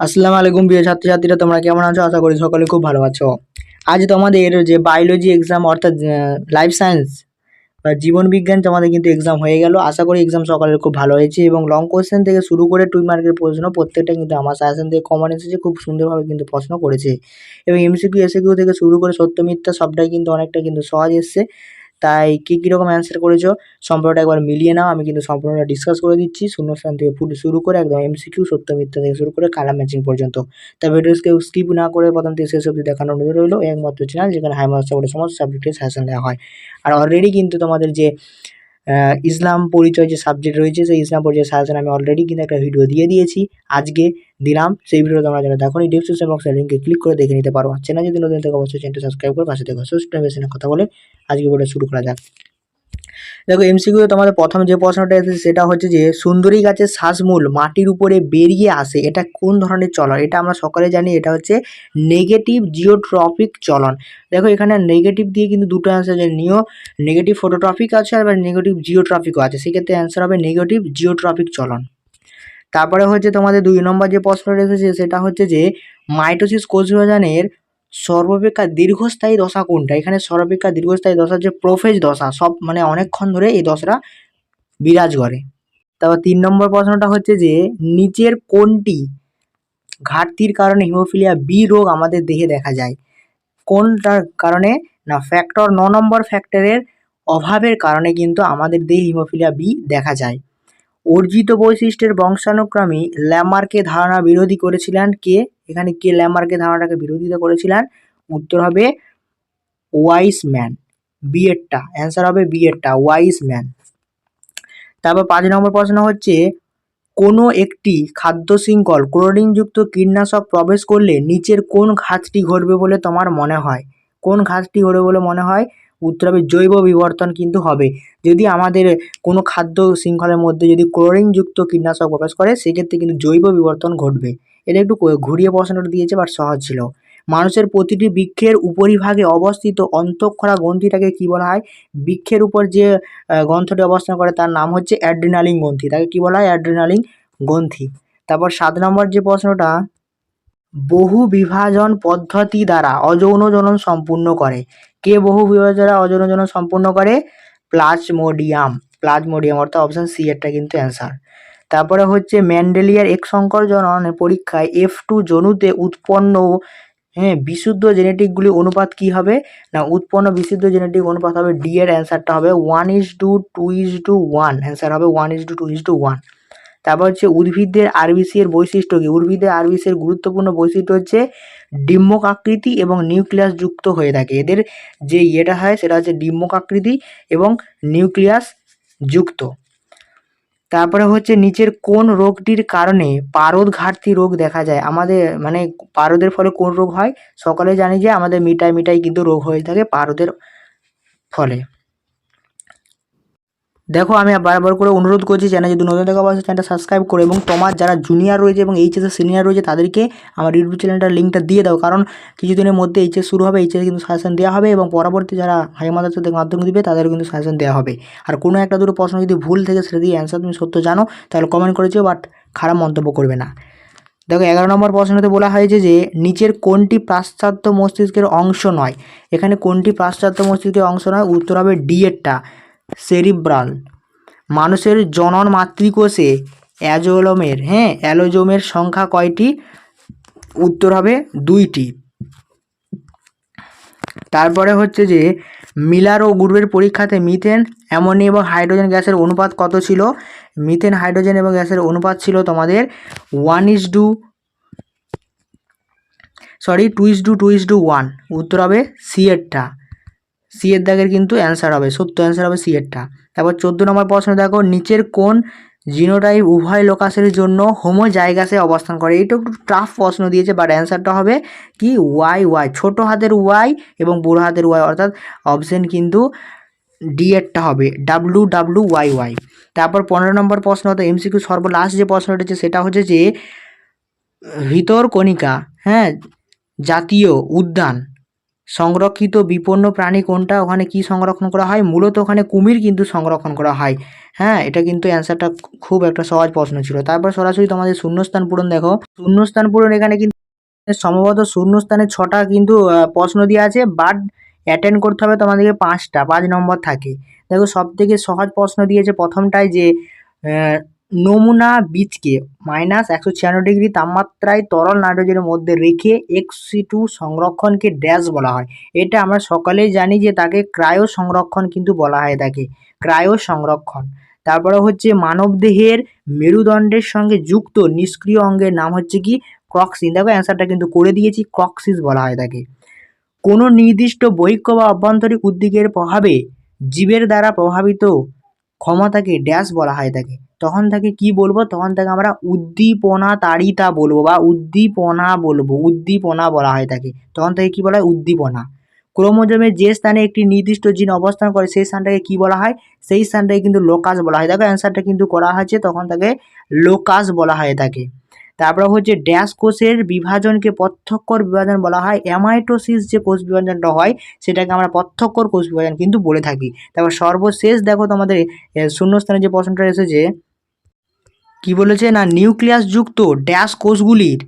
আসসালামু আলাইকুম প্রিয় ছাত্রছাত্রীরা, তোমরা কেমন আছো? আশা করি সকলে খুব ভালো আছো। আজ তোমাদের যে বায়োলজি এক্সাম অর্থাৎ লাইফ সায়েন্স বা জীবন বিজ্ঞান তোমাদের কিন্তু এক্সাম হয়ে গেল। আশা করি এক্সাম সকালের খুব ভালো হয়েছে এবং লং কোশ্চেন থেকে শুরু করে টুই মার্কের প্রশ্ন প্রত্যেকটা কিন্তু আমার সাজেশন থেকে কমন এসেছে, খুব সুন্দরভাবে কিন্তু প্রশ্ন করেছে। এবং এমসিকিউ এসিকিউ থেকে শুরু করে সত্য মিথ্যা সবটাই কিন্তু অনেকটা কিন্তু সহজ এসছে। তাই কী কীরকম অ্যান্সার করেছ? সম্পূর্ণটা একবার মিলিয়ে নাও, আমি কিন্তু সম্পূর্ণটা ডিসকাস করে দিচ্ছি। শূন্যস্থান থেকে ফুল শুরু করে একদম এমসিকিউ সত্য মিথ্যা থেকে শুরু করে কালার ম্যাচিং পর্যন্ত। তাই ভিডিওসকে স্কিপ না করে প্রথম থেকে শেষ অবধি দেখানো অনুরোধ রইল। একমাত্র চ্যানেল যেখানে হাই করে সমস্ত সাবজেক্টের সাজেশন দেওয়া হয়। আর অলরেডি কিন্তু তোমাদের যে ইসলাম পরিচয় যে সাবজেক্ট রয়েছে, সেই ইসলাম পরিচয় সাজেশন আমি অলরেডি কিন্তু একটা ভিডিও দিয়ে দিয়েছি। আজকে দিলাম, সেই ভিডিও তোমরা যারা দেখো এই ডিসক্রিপশন বক্সে লিঙ্কে ক্লিক করে দেখে নিতে পারো। চ্যানেল যদি নতুন থেকে অবশ্যই চ্যানেলটা সাবস্ক্রাইব করে, পাশে দেখো সুস্থ কথা বলে আজকে ভিডিও শুরু করা যাক। দেখো এমসিকিউ তোমাদের প্রথম যে প্রশ্নটা এসেছে সেটা হচ্ছে যে, সুন্দরী গাছের শ্বাসমূল মাটির উপরে বেরিয়ে আসে, এটা কোন ধরনের চলন? এটা আমরা সকলে জানি, এটা হচ্ছে নেগেটিভ জিওট্রপিক চলন। দেখো এখানে নেগেটিভ দিয়ে কিন্তু দুটো অ্যান্সার আছে নিও। নেগেটিভ ফটোট্রপিক আছে, আর নেগেটিভ জিওট্রপিকও আছে। সেক্ষেত্রে অ্যান্সার হবে নেগেটিভ জিওট্রপিক চলন। তারপরে হচ্ছে তোমাদের দুই নম্বর যে প্রশ্নটা এসেছে, সেটা হচ্ছে যে মাইটোসিস কোষ বিভাজনের সর্বাপেক্ষা দীর্ঘস্থায়ী দশা কোনটা? এখানে সর্বাপেক্ষা দীর্ঘস্থায়ী দশা হচ্ছে প্রোফেজ দশা। সব মানে অনেকক্ষণ ধরে এই দশাটা বিরাজ করে। তারপর তিন নম্বর প্রশ্নটা হচ্ছে যে, নিচের কোনটি ঘাটতির কারণে হিমোফিলিয়া বি রোগ আমাদের দেহে দেখা যায়? কোনটার কারণে? না ফ্যাক্টর ন নম্বর ফ্যাক্টরের অভাবের কারণে কিন্তু আমাদের দেহে হিমোফিলিয়া বি দেখা যায়। অর্জিত বৈশিষ্ট্যের বংশানুক্রমী ল্যামার্কে ধারণা বিরোধী করেছিলেন কে? এখানে কে ল্যামার্কে ধারণাটাকে বিরোধিতা করেছিলেন? উত্তর হবে ওয়াইস ম্যান বিএডটা অ্যান্সার হবে বিএডটা ওয়াইস ম্যান। তারপর পাঁচ নম্বর প্রশ্ন হচ্ছে, কোনো একটি খাদ্য শৃঙ্খল ক্লোরিনযুক্ত কীটনাশক প্রবেশ করলে নিচের কোন ঘাতটি ঘটবে বলে তোমার মনে হয়? কোন ঘাতটি ঘটবে বলে মনে হয়? উত্তর হবে জৈব বিবর্তন কিন্তু হবে। যদি আমাদের কোনো খাদ্য শৃঙ্খলের মধ্যে যদি ক্লোরিনযুক্ত কীটনাশক প্রবেশ করে, সেক্ষেত্রে কিন্তু জৈব বিবর্তন ঘটবে। এটা একটু ঘুরিয়ে প্রশ্নটা দিয়েছে বাট সহজ ছিল। মানুষের প্রতিটি বৃক্ষের উপরিভাগে অবস্থিত অন্তঃক্ষরা গ্রন্থিটাকে কী বলা হয়? বৃক্ষের উপর যে গ্রন্থটি অবস্থান করে তার নাম হচ্ছে অ্যাড্রিনালিন গ্রন্থি। তাকে কি বলা হয়? অ্যাড্রিনালিন গ্রন্থি। তারপর সাত নম্বর যে প্রশ্নটা, বহু বিভাজন পদ্ধতি দ্বারা অযৌন জনন সম্পূর্ণ করে। কে বহু বিভাজন দ্বারা অযৌন জনন সম্পূর্ণ করে? প্লাজমোডিয়াম। প্লাজমোডিয়াম অর্থাৎ অপশন সি এরটা কিন্তু অ্যান্সার তারপরে হচ্ছে ম্যান্ডেলিয়ার এক সংকর জননের পরীক্ষায় এফ টু জনুতে উৎপন্ন হ্যাঁ বিশুদ্ধ জেনেটিকগুলি অনুপাত কি হবে? না, উৎপন্ন বিশুদ্ধ জেনেটিক অনুপাত হবে ডি এর অ্যান্সারটা হবে one is to two is to one answer হবে one is to two is to one তারপর হচ্ছে উদ্ভিদের আরবিসি এর বৈশিষ্ট্য কি? উদ্ভিদের আরবিসি এর গুরুত্বপূর্ণ বৈশিষ্ট্য হচ্ছে ডিম্বক আকৃতি এবং নিউক্লিয়াস যুক্ত হয়ে থাকে। এদের যে ইয়েটা হয় সেটা হচ্ছে ডিম্বক আকৃতি এবং নিউক্লিয়াস যুক্ত। তারপরে হচ্ছে নিচের কোন রোগটির কারণে পারদ ঘাটতি রোগ দেখা যায়? আমাদের মানে পারদের ফলে কোন রোগ হয়? সকলে জানি যে আমাদের মিটাই মিটাই কিন্তু রোগ হয়ে থাকে পারদের ফলে। দেখো, আমি বারবার করে অনুরোধ করছি চ্যানেল যদি নতুন দেখা, অবশ্যই চ্যানেলটা সাবস্ক্রাইব করো এবং তোমার যারা জুনিয়র রয়েছে এবং এইচএসের সিনিয়র রয়েছে, তাদেরকে আমার ইউটিউব চ্যানেলটার লিঙ্কটা দিয়ে দাও। কারণ কিছুদিনের মধ্যে এইচএস শুরু হবে এইচএস কিন্তু সাজেশন দেওয়া হবে এবং পরবর্তী যারা হাই মাদ্রাসা থেকে মাধ্যমিক দিবে, তাদেরও কিন্তু সাজেশন দেওয়া হবে। আর কোনো একটা দুটো প্রশ্ন যদি ভুল থেকে, সেটা দিয়ে অ্যান্সার তুমি সত্য জানো, তাহলে কমেন্ট করেছ বাট খারাপ মন্তব্য করবে না। দেখো, এগারো নম্বর প্রশ্নতে বলা হয়েছে যে, নিচের কোনটি পাশ্চাত্য মস্তিষ্কের অংশ নয়? এখানে কোনটি পাশ্চাত্য মস্তিষ্কের অংশ নয়? উত্তর হবে ডি এরটা। সেরিব্রাল। মানুষের জনন মাতৃকোষে অ্যাজোলমের হ্যাঁ অ্যালোজোমের সংখ্যা কয়টি? উত্তর হবে দুইটি। তারপরে হচ্ছে যে, মিলার ও গ্রুপের পরীক্ষাতে মিথেন, অ্যামোনিয়া এবং হাইড্রোজেন গ্যাসের অনুপাত কত ছিল? মিথেন, হাইড্রোজেন এবং গ্যাসের অনুপাত ছিল তোমাদের one is to sorry two is to two is to one উত্তর হবে সি এরটা। সি এর দাগের কিন্তু অ্যান্সার হবে, সত্য অ্যান্সার হবে সি এরটা তারপর চোদ্দ নম্বর প্রশ্ন, দেখো, নিচের কোন জিনোটাইপ উভয় লোকাসের জন্য হোমো জায়গাসে অবস্থান করে? এইটা একটু টাফ প্রশ্ন দিয়েছে বাট অ্যান্সারটা হবে কি? ওয়াই ওয়াই ছোটো হাতের ওয়াই এবং বুড়ো হাতের ওয়াই অর্থাৎ অপশন কিন্তু ডি এরটা হবে ডাব্লু ডাব্লু ওয়াই ওয়াই তারপর পনেরো নম্বর প্রশ্ন অর্থাৎ এমসিকিউ সর্বলাস্ট যে প্রশ্নটা হচ্ছে সেটা হচ্ছে যে, ভিতর কণিকা হ্যাঁ জাতীয় উদ্যান সংরক্ষিত বিপন্ন প্রাণী কোনটা? ওখানে কি সংরক্ষণ করা হয়? মূলত ওখানে কুমির কিন্তু সংরক্ষণ করা হয়। হ্যাঁ এটা কিন্তু অ্যান্সারটা খুব একটা সহজ প্রশ্ন ছিল। তারপর সরাসরি তোমাদের শূন্যস্থান পূরণ দেখো। শূন্যস্থান পূরণ এখানে কিন্তু সম্ভবত শূন্যস্থানে ছটা কিন্তু প্রশ্ন দেওয়া আছে বাট অ্যাটেন্ড করতে হবে তোমাদেরকে পাঁচটা, পাঁচ নম্বর থাকে। দেখো সব থেকে সহজ প্রশ্ন দিয়েছে প্রথমটাই যে নমুনা বীজকে মাইনাস একশো ছিয়ানব্বই ডিগ্রি তাপমাত্রায় তরল নাইট্রোজেনের মধ্যে রেখে এক্সি টু সংরক্ষণকে ড্যাশ বলা হয়। এটা আমরা সকলেই জানি যে তাকে ক্রায়ো সংরক্ষণ কিন্তু বলা হয় তাকে ক্রায়ো সংরক্ষণ তারপরে হচ্ছে মানবদেহের মেরুদণ্ডের সঙ্গে যুক্ত নিষ্ক্রিয় অঙ্গের নাম হচ্ছে কি? ক্রক্সিন। দেখো অ্যান্সারটা কিন্তু করে দিয়েছি, ক্রক্সিস বলা হয় তাকে। কোনো নির্দিষ্ট বৈক্য বা অভ্যন্তরিক উদ্যোগের প্রভাবে জীবের দ্বারা প্রভাবিত ক্ষমতাকে ড্যাশ বলা হয় তাকে। তখন তাকে কি বলব? তখন তাকে আমরা উদ্দীপনা তাড়িতা বলব বা উদ্দীপনা বলব, উদ্দীপনা বলা হয় তাকে তখন তাকে কি বলা হয়? উদ্দীপনা। ক্রোমোজোমের যে স্থানে একটি নির্দিষ্ট জিন অবস্থান করে, সেই স্থানটাকে কি বলা হয়? সেই স্থানটাকে কিন্তু লোকাস বলা হয়। দেখো অ্যান্সারটা কিন্তু করা হয়েছে। তখন তাকে লোকাস বলা হয় তাকে তারপর হচ্ছে ড্যাশ কোষের বিভাজনকে প্রত্যক্ষর বিভাজন বলা হয় অ্যামাইটোসিস যে কোষ বিভাজনটা হয়, সেটাকে আমরা প্রত্যক্ষর কোষ বিভাজন কিন্তু বলে থাকি। তারপর সর্বশেষ দেখো তোমাদের শূন্যস্থানে যে প্রশ্নটা এসেছে, কি বলেছে? না, নিউক্লিয়াস যুক্ত ড্যাশ কোষগুলির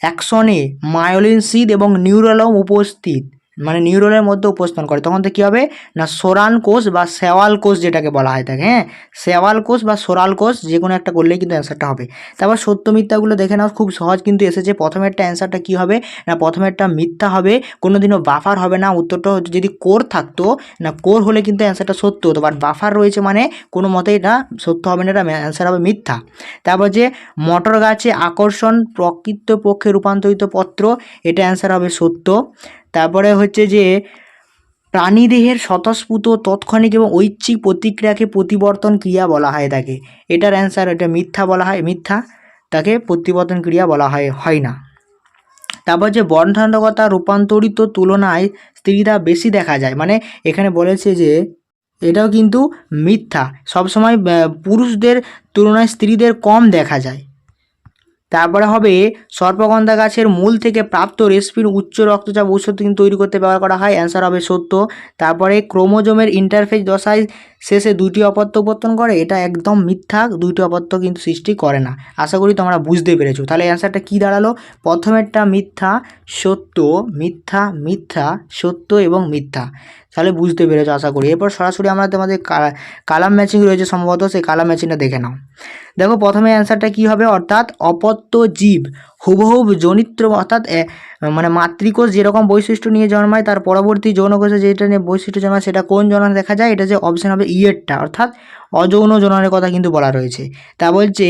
অ্যাকশনে মায়োলিন সিদ এবং নিউরালম উপস্থিত। মানে নিউরলের মধ্যে উপস্থান করে। তখন তো কী হবে? না, সোরান কোষ বা শেওয়াল কোষ যেটাকে বলা হয় থাকে হ্যাঁ? শেওয়াল কোষ বা সোরাল কোষ যে কোনো একটা করলেই কিন্তু অ্যান্সারটা হবে। তারপর সত্য মিথ্যাগুলো দেখে নাও, খুব সহজ কিন্তু এসেছে। প্রথমেরটা অ্যান্সারটা কী হবে? না, প্রথমেরটা মিথ্যা হবে কোনো দিনও বাফার হবে না। উত্তরটা যদি কোর থাকতো, না, কোর হলে কিন্তু অ্যান্সারটা সত্য হতো। বাট বাফার রয়েছে মানে কোনো মতেই এটা সত্য হবে না, এটা অ্যান্সার হবে মিথ্যা। তারপর যে মটর গাছে আকর্ষণ প্রকৃতপক্ষে রূপান্তরিত পত্র, এটা অ্যান্সার হবে সত্য। তারপরে হচ্ছে যে প্রাণীদেহের স্বতঃস্ফূর্ত তাৎক্ষণিক এবং ঐচ্ছিক প্রতিক্রিয়াকে প্রতিবর্তন ক্রিয়া বলা হয় তাকে। এটার অ্যান্সার এটা মিথ্যা বলা হয়, মিথ্যা তাকে প্রতিবর্তন ক্রিয়া বলা হয় হয় না। তারপর যে বর্ণান্তকতা রূপান্তরিত তুলনায় স্ত্রীরা বেশি দেখা যায়। মানে এখানে বলেছে যে এটাও কিন্তু মিথ্যা। সবসময় পুরুষদের তুলনায় স্ত্রীদের কম দেখা যায়। তারপরে হবে সর্পগন্ধা গাছের মূল থেকে প্রাপ্ত রেসপিন উচ্চ রক্তচাপ ঔষধ কিন্তু তৈরি করতে ব্যবহার করা হয়। অ্যান্সার হবে সত্য। তারপরে ক্রোমোজোমের ইন্টারফেস দশায় শেষে দুইটি অপত্য উৎপন্ন করে। এটা একদম মিথ্যা, দুইটি অপত্য কিন্তু সৃষ্টি করে না। আশা করি তোমরা বুঝতে পেরেছ। তাহলে অ্যান্সারটা কী দাঁড়াল? প্রথমেরটা মিথ্যা, সত্য, মিথ্যা মিথ্যা, সত্য এবং মিথ্যা। তাহলে বুঝতে পেরেছ, আশা করি। এরপর সরাসরি আমরা তোমাদের কালাম ম্যাচিং রয়েছে সম্ভবত, সেই কালাম ম্যাচিংটা দেখে নাও। দেখো, প্রথমে অ্যান্সারটা কী হবে? অর্থাৎ অপত্য জীব হুবহুব জনিত্র, অর্থাৎ মানে মাতৃকোষ যেরকম বৈশিষ্ট্য নিয়ে জন্মায়, তার পরবর্তী যৌনকোষে যেটা নিয়ে বৈশিষ্ট্য জন্মায়, সেটা কোন জননে দেখা যায়? এটা যে অপশন হবে ইয়েরটা অর্থাৎ অযৌন জননের কথা কিন্তু বলা রয়েছে। তা বলছে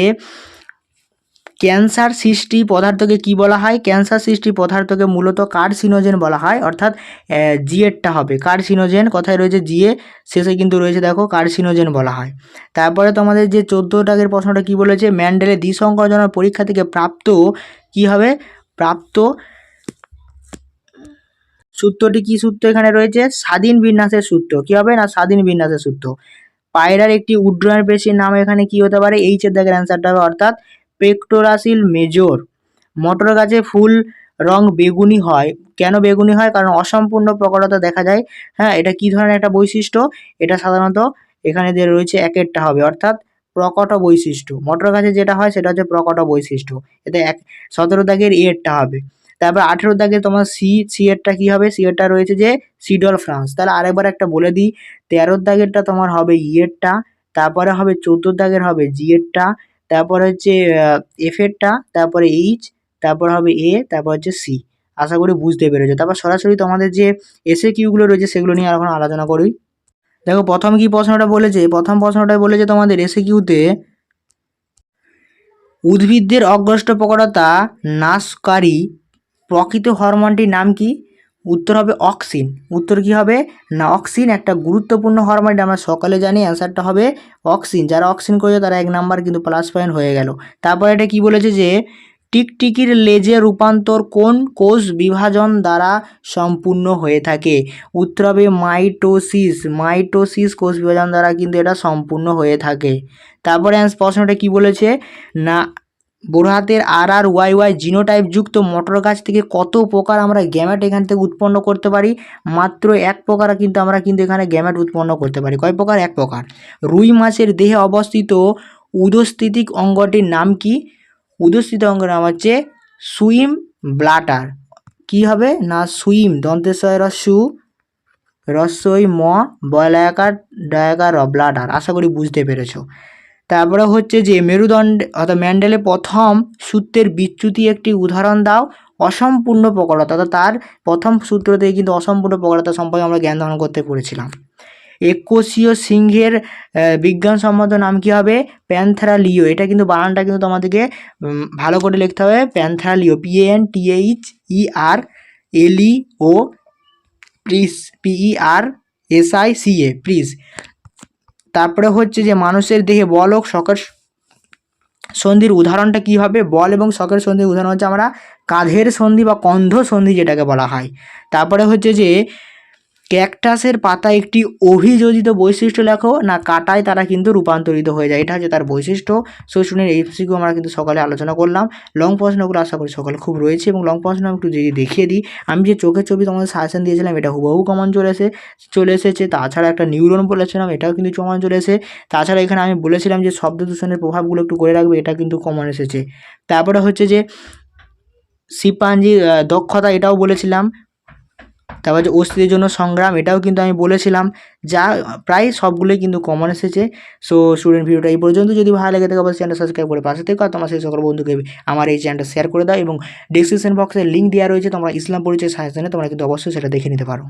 ক্যান্সার সৃষ্টি পদার্থকে কি বলা হয়? ক্যান্সার সৃষ্টি পদার্থকে মূলত কার্সিনোজেন বলা হয়, অর্থাৎ জিএরটা হবে। কার্সিনোজেন কথায় রয়েছে জিএ, শেষে কিন্তু রয়েছে দেখো কার্সিনোজেন বলা হয়। তারপরে তোমাদের যে চোদ্দ টাকের প্রশ্নটা কি বলেছে? ম্যান্ডেলের দ্বিসংকরজনের পরীক্ষা থেকে প্রাপ্ত কি হবে? প্রাপ্ত সূত্রটি কি সূত্র এখানে রয়েছে? স্বাধীন বিন্যাসের সূত্র। কি হবে না স্বাধীন বিন্যাসের সূত্র? পায়রার একটি উড্ডয়ন পেশির নাম এখানে কি হতে পারে? এইচ এর দাগের অ্যান্সারটা হবে, অর্থাৎ পেক্টোরাসিল মেজর। মটর গাছে ফুল, রং বেগুনি হয়। কেন বেগুনি হয়? কারণ অসম্পূর্ণ প্রকটতা দেখা যায়। হ্যাঁ এটা কি ধরনের একটা বৈশিষ্ট্য? এটা সাধারণত এখানে যে রয়েছে একেরটা হবে। অর্থাৎ প্রকট বৈশিষ্ট্য। মটর গাছে যেটা হয়, সেটা হচ্ছে প্রকট বৈশিষ্ট্য। এতে এক, সতেরো দাগের এরটা হবে। তারপর আঠেরো দাগে তোমার সি সি এরটা কী হবে? সি এরটা রয়েছে যে সিডল ফ্রান্স। তাহলে আরেকবার একটা বলে দিই। তেরোর দাগেরটা তোমার হবে ইয়েরটা তারপরে হবে চোদ্দোর দাগের হবে জি এরটা তারপরে হচ্ছে এফ এরটা তারপরে এইচ তারপর হবে এ তারপর হচ্ছে সি আশা করি বুঝতে পেরেছ। তারপর সরাসরি তোমাদের যে এসে কিউগুলো রয়েছে, সেগুলো নিয়ে এখন আলোচনা করি। দেখো, প্রথম কি প্রশ্নটা বলেছে? প্রথম প্রশ্নটা বলেছে তোমাদের এসে কিউতে উদ্ভিদদের অগ্রষ্ট প্রকটতা নাশকারী প্রকৃত হরমোনটির নাম কি? উত্তর হবে অক্সিন। উত্তর কি হবে? না, অক্সিন একটা গুরুত্বপূর্ণ হরমোনটা আমরা সকালে জানি অ্যান্সারটা হবে অক্সিন। যারা অক্সিন করেছে, তারা এক নাম্বার কিন্তু প্লাস পয়েন্ট হয়ে গেল। তারপর এটা কি বলেছে যে, টিকটিকির লেজে রূপান্তর কোন কোষ বিভাজন দ্বারা সম্পূর্ণ হয়ে থাকে? উত্তর হবে মাইটোসিস। মাইটোসিস কোষ বিভাজন দ্বারা কিন্তু এটা সম্পূর্ণ হয়ে থাকে। তারপরে প্রশ্নটা কি বলেছে? না বড় হাতের R R Y Y genotype যুক্ত মটর গাছ থেকে কত প্রকার আমরা গ্যামেট এখান থেকে উৎপন্ন করতে পারি? মাত্র এক প্রকার কিন্তু আমরা কিন্তু এখানে গ্যামেট উৎপন্ন করতে পারি। কয় প্রকার? এক প্রকার। রুই মাছের দেহে অবস্থিত উদস্থিতিক অঙ্গটির নাম কি? উদস্থিত অঙ্গের নাম হচ্ছে সুইম ব্লাটার। কি হবে? না, সুইম। দন্তেশ্বয় রস্যু রসই ম বয়লায়াকার ডায়াকার ব্লাডার আশা করি বুঝতে পেরেছ। তারপরে হচ্ছে যে মেরুদণ্ড অর্থাৎ ম্যান্ডেলে প্রথম সূত্রের বিচ্যুতি একটি উদাহরণ দাও অসম্পূর্ণ প্রকটতা অর্থাৎ তার প্রথম সূত্র থেকে কিন্তু অসম্পূর্ণ প্রকটতা সম্পর্কে আমরা জ্ঞান ধারণ করতে পড়েছিলাম। একোষীয় সিংহের আহ, বিজ্ঞানসম্মত নাম কি হবে? প্যান্থারালিও। এটা কিন্তু বানানটা কিন্তু তোমাদেরকে ভালো করে লিখতে হবে। Panthera leo. P N T H E R L E O please P E R S I C A please তারপরে হচ্ছে যে মানুষের দেহে বল ও শখের সন্ধির উদাহরণটা কী হবে? বল এবং শখের সন্ধির উদাহরণ হচ্ছে আমরা কাঁধের সন্ধি বা কন্ধ সন্ধি যেটাকে বলা হয়। তারপরে হচ্ছে যে ক্যাকটাসের পাতা একটি অভিযোজিত বৈশিষ্ট্য লেখো না কাটায় তারা কিন্তু রূপান্তরিত হয়ে যায়। এটা হচ্ছে তার বৈশিষ্ট্য। সো শুনে এই আমরা কিন্তু সকালে আলোচনা করলাম। লং প্রশ্নগুলো আশা করি সকালে খুব রয়েছে এবং লং প্রশ্ন আমি একটু যদি দেখিয়ে দিই আমি যে চোখের ছবি তোমাদের সাজেশন দিয়েছিলাম এটা হুবহু কমন চলে এসে চলে এসেছে। তাছাড়া একটা নিউরন বলেছিলাম এটাও কিন্তু কমন চলে এসে তাছাড়া এখানে আমি বলেছিলাম যে শব্দ দূষণের প্রভাবগুলো একটু করে রাখবে এটা কিন্তু কমন এসেছে। তারপরে হচ্ছে যে শিম্পাঞ্জির আহ, দক্ষতা এটাও বলেছিলাম। তারপর যে অস্থিতির জন্য সংগ্রাম, এটাও কিন্তু আমি বলেছিলাম, যা প্রায় সবগুলোই কিন্তু কমন এসেছে। সো স্টুডেন্ট ভিডিওটা এই পর্যন্ত। যদি ভালো লেগে থাকে, অবশ্যই চ্যানেলটা সাবস্ক্রাইব করে পাশে থেকে। তোমার সেই সকল বন্ধুকে আমার এই চ্যানেলটা শেয়ার করে দাও এবং ডিসক্রিপশন বক্সে লিঙ্ক দেওয়া রয়েছে। তোমরা ইসলাম পরিচয় সাজেশনে তোমরা কিন্তু অবশ্যই সেটা দেখে নিতে পারো।